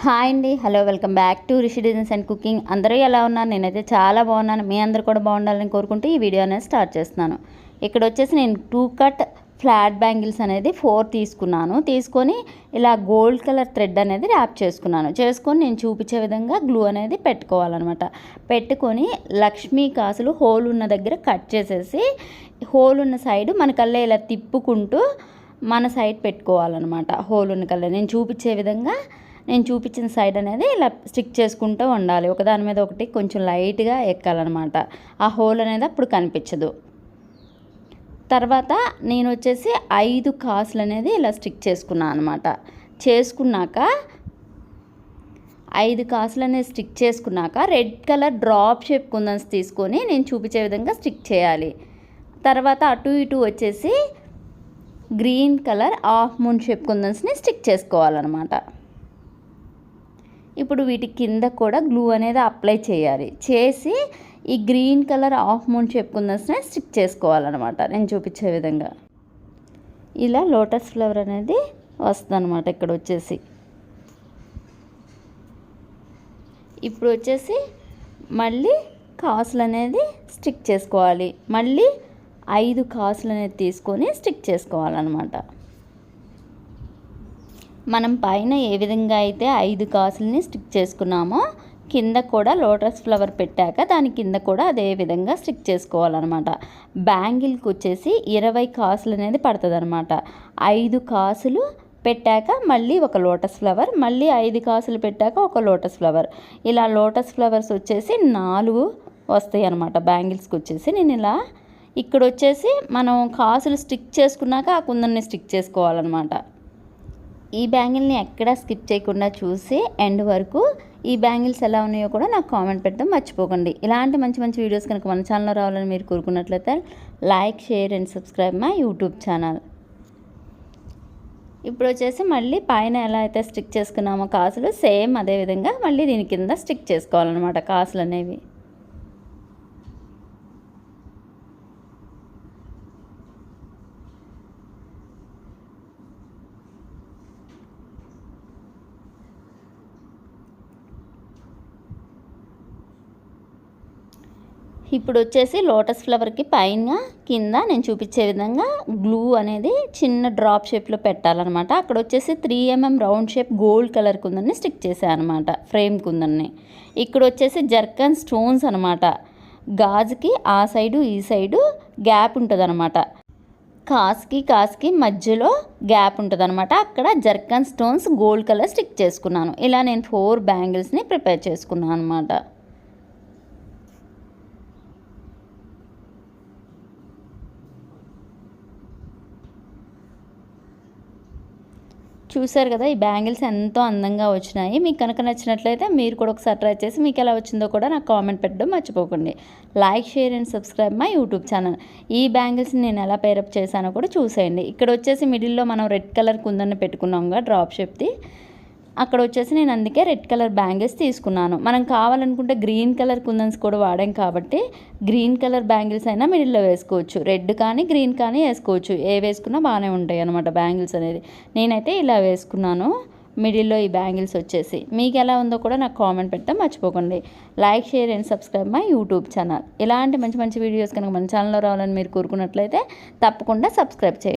Hi అండి. Hello welcome back to Rishi designs and cooking. అందరూ ఎలా ఉన్నారు? నేనైతే చాలా బాగున్నాను. మీ అందరూ కూడా బాగుండాలని కోరుకుంటూ ఈ వీడియో అనేది స్టార్ట్ చేస్తున్నాను. ఇక్కడ వచ్చేసి నేను టూ కట్ ఫ్లాట్ బ్యాంగిల్స్ అనేది ఫోర్ తీసుకున్నాను. తీసుకొని ఇలా గోల్డ్ కలర్ థ్రెడ్ అనేది ర్యాప్ చేసుకున్నాను. చేసుకొని నేను చూపించే విధంగా గ్లూ అనేది పెట్టుకోవాలన్నమాట. పెట్టుకొని లక్ష్మీ కాసులు హోల్ ఉన్న దగ్గర కట్ చేసేసి హోల్ ఉన్న సైడ్ మనకల్లా ఇలా తిప్పుకుంటూ మన సైడ్ పెట్టుకోవాలన్నమాట. హోల్ ఉన్న కల్లా నేను చూపించే విధంగా నేను చూపించిన సైడ్ అనేది ఇలా స్టిక్ చేసుకుంటూ ఉండాలి. ఒకదాని మీద ఒకటి కొంచెం లైట్గా ఎక్కాలన్నమాట. ఆ హోల్ అనేది అప్పుడు కనిపించదు. తర్వాత నేను వచ్చేసి ఐదు కాసులు అనేది ఇలా స్టిక్ చేసుకున్నాను అనమాట చేసుకున్నాక ఐదు కాసులు అనేది స్టిక్ చేసుకున్నాక red colour drop shape kundans తీసుకొని నేను చూపించే విధంగా స్టిక్ చేయాలి. తర్వాత అటు ఇటు వచ్చేసి green colour half moon shape కుందన్స్ని stick చేసుకోవాలన్నమాట. ఇప్పుడు వీటి కింద కూడా గ్లూ అనేది అప్లై చేయాలి. చేసి ఈ గ్రీన్ కలర్ హాఫ్ మూన్ చెప్పుకుందని స్టిక్ చేసుకోవాలన్నమాట. నేను చూపించే విధంగా. ఇలా లోటస్ ఫ్లవర్ అనేది వస్తుందన్నమాట ఇక్కడ వచ్చేసి. ఇప్పుడు వచ్చేసి మళ్ళీ కాసులు అనేది స్టిక్ చేసుకోవాలి. మళ్ళీ ఐదు కాసులు అనేది తీసుకొని స్టిక్ చేసుకోవాలన్నమాట. మనం పైన ఏ విధంగా అయితే ఐదు కాసుల్ని స్టిక్ చేసుకున్నామో కింద కూడా లోటస్ ఫ్లవర్ పెట్టాక దాని కింద కూడా అదే విధంగా స్టిక్ చేసుకోవాలన్నమాట. బ్యాంగిల్కి వచ్చేసి ఇరవై కాసులు అనేది పడుతుంది అనమాట ఐదు కాసులు పెట్టాక మళ్ళీ ఒక లోటస్ ఫ్లవర్ మళ్ళీ ఐదు కాసులు పెట్టాక ఒక లోటస్ ఫ్లవర్. ఇలా లోటస్ ఫ్లవర్స్ వచ్చేసి నాలుగు వస్తాయి అనమాట బ్యాంగిల్స్కి వచ్చేసి. నేను ఇలా ఇక్కడ వచ్చేసి మనం కాసులు స్టిక్ చేసుకున్నాక ఆ కుందన్ని స్టిక్ చేసుకోవాలన్నమాట. ఈ బ్యాంగిల్ని ఎక్కడా స్కిప్ చేయకుండా చూసి ఎండ్ వరకు ఈ బ్యాంగిల్స్ ఎలా ఉన్నాయో కూడా నాకు కామెంట్ పెట్టడం మర్చిపోకండి. ఇలాంటి మంచి మంచి వీడియోస్ కనుక మన ఛానల్లో రావాలని మీరు కోరుకున్నట్లయితే like share and subscribe my YouTube channel. ఇప్పుడు వచ్చేసి మళ్ళీ పైన ఎలా అయితే స్టిక్ చేసుకున్నామో కాసులు సేమ్ అదే విధంగా మళ్ళీ దీని కింద స్టిక్ చేసుకోవాలన్నమాట కాసులు అనేవి. ఇప్పుడు వచ్చేసి లోటస్ ఫ్లవర్కి పైన కింద నేను చూపించే విధంగా గ్లూ అనేది చిన్న డ్రాప్ షేప్లో పెట్టాలన్నమాట. అక్కడ వచ్చేసి three MM round shape gold colour కుందని stick చేశాను అనమాట ఫ్రేమ్ కుందని ఇక్కడ వచ్చేసి జర్కన్ స్టోన్స్ అనమాట గాజుకి ఆ సైడు ఈ సైడు గ్యాప్ ఉంటుంది అనమాట కాస్కి కాస్కి మధ్యలో గ్యాప్ ఉంటుంది అనమాట అక్కడ zircon stones gold colour stick చేసుకున్నాను. ఇలా నేను ఫోర్ బ్యాంగిల్స్ని ప్రిపేర్ చేసుకున్నాను అనమాట చూసారు కదా ఈ బ్యాంగిల్స్ ఎంతో అందంగా వచ్చినాయి. మీకు కనుక నచ్చినట్లయితే మీరు కూడా ఒకసారి ట్రై చేసి మీకు ఎలా వచ్చిందో కూడా నాకు కామెంట్ పెట్టడం మర్చిపోకండి. Like share and subscribe my YouTube channel. ఈ బ్యాంగిల్స్ని నేను ఎలా పేరప్ చేశానో కూడా చూసేయండి. ఇక్కడ వచ్చేసి మిడిల్లో మనం రెడ్ కలర్ కుందని కదా డ్రాప్ షేప్ది. అక్కడ వచ్చేసి నేను అందుకే రెడ్ కలర్ బ్యాంగిల్స్ తీసుకున్నాను. మనం కావాలనుకుంటే గ్రీన్ కలర్ కుందన్స్ కూడా వాడాం కాబట్టి గ్రీన్ కలర్ బ్యాంగిల్స్ అయినా మిడిల్లో వేసుకోవచ్చు. రెడ్ కానీ గ్రీన్ కానీ వేసుకోవచ్చు. ఏ వేసుకున్నా బాగానే ఉంటాయి అనమాట బ్యాంగిల్స్ అనేది. నేనైతే ఇలా వేసుకున్నాను. మిడిల్లో ఈ బ్యాంగిల్స్ వచ్చేసి. మీకు ఎలా ఉందో కూడా నాకు కామెంట్ పెట్టడం మర్చిపోకండి. Like share and subscribe my YouTube channel. ఇలాంటి మంచి మంచి వీడియోస్ కనుక మన ఛానల్లో రావాలని మీరు కోరుకున్నట్లయితే తప్పకుండా సబ్స్క్రైబ్ చేయండి.